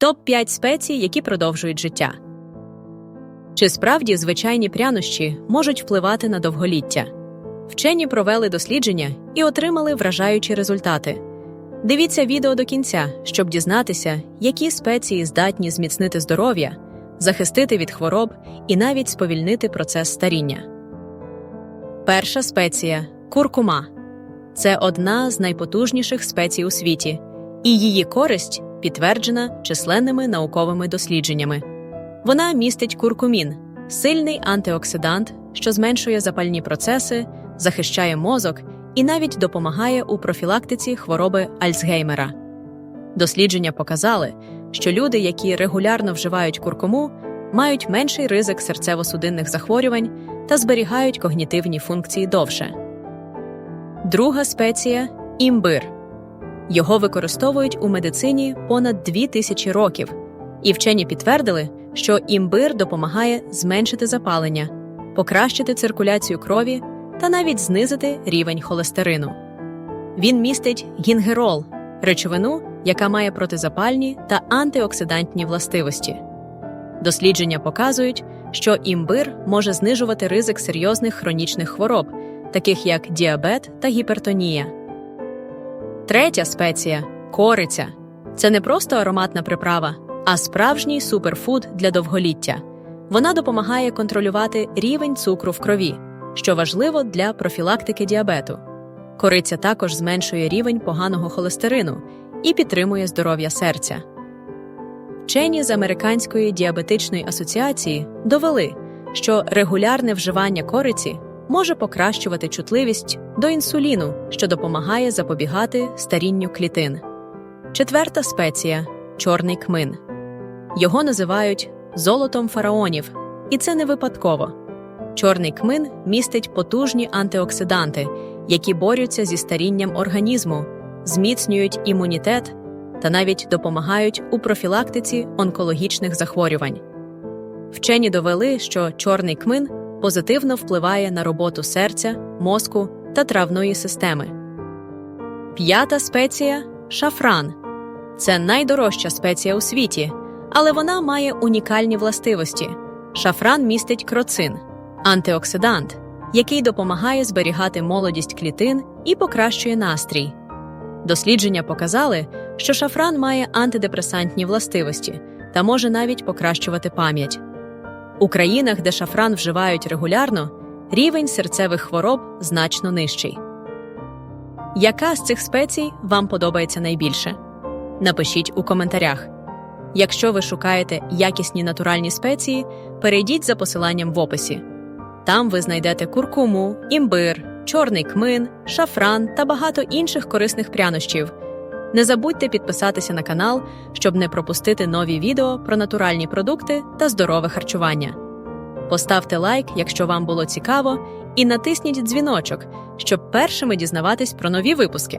Топ 5 спецій, які продовжують життя. Чи справді звичайні прянощі можуть впливати на довголіття? Вчені провели дослідження і отримали вражаючі результати. Дивіться відео до кінця, щоб дізнатися, які спеції здатні зміцнити здоров'я, захистити від хвороб і навіть сповільнити процес старіння. Перша спеція куркума. Це одна з найпотужніших спецій у світі, і її користь підтверджена численними науковими дослідженнями. Вона містить куркумін, сильний антиоксидант, що зменшує запальні процеси, захищає мозок і навіть допомагає у профілактиці хвороби Альцгеймера. Дослідження показали, що люди, які регулярно вживають куркуму, мають менший ризик серцево-судинних захворювань та зберігають когнітивні функції довше. Друга спеція імбир. Його використовують у медицині понад 2000 років, і вчені підтвердили, що імбир допомагає зменшити запалення, покращити циркуляцію крові та навіть знизити рівень холестерину. Він містить гінгерол речовину, яка має протизапальні та антиоксидантні властивості. Дослідження показують, що імбир може знижувати ризик серйозних хронічних хвороб, таких як діабет та гіпертонія. Третя спеція кориця. Це не просто ароматна приправа, а справжній суперфуд для довголіття. Вона допомагає контролювати рівень цукру в крові, що важливо для профілактики діабету. Кориця також зменшує рівень поганого холестерину і підтримує здоров'я серця. Вчені з Американської діабетичної асоціації довели, що регулярне вживання кориці може покращувати чутливість до інсуліну, що допомагає запобігати старінню клітин. Четверта спеція чорний кмин. Його називають золотом фараонів, і це не випадково. Чорний кмин містить потужні антиоксиданти, які борються зі старінням організму, зміцнюють імунітет та навіть допомагають у профілактиці онкологічних захворювань. Вчені довели, що чорний кмин позитивно впливає на роботу серця, мозку та травної системи. П'ята спеція шафран. Це найдорожча спеція у світі, але вона має унікальні властивості. Шафран містить кроцин, антиоксидант, який допомагає зберігати молодість клітин і покращує настрій. Дослідження показали, що шафран має антидепресантні властивості та може навіть покращувати пам'ять. У країнах, де шафран вживають регулярно, рівень серцевих хвороб значно нижчий. Яка з цих спецій вам подобається найбільше? Напишіть у коментарях. Якщо ви шукаєте якісні натуральні спеції, перейдіть за посиланням в описі. Там ви знайдете куркуму, імбир, чорний кмин, шафран та багато інших корисних прянощів. Не забудьте підписатися на канал, щоб не пропустити нові відео про натуральні продукти та здорове харчування. Поставте лайк, якщо вам було цікаво, і натисніть дзвіночок, щоб першими дізнаватись про нові випуски.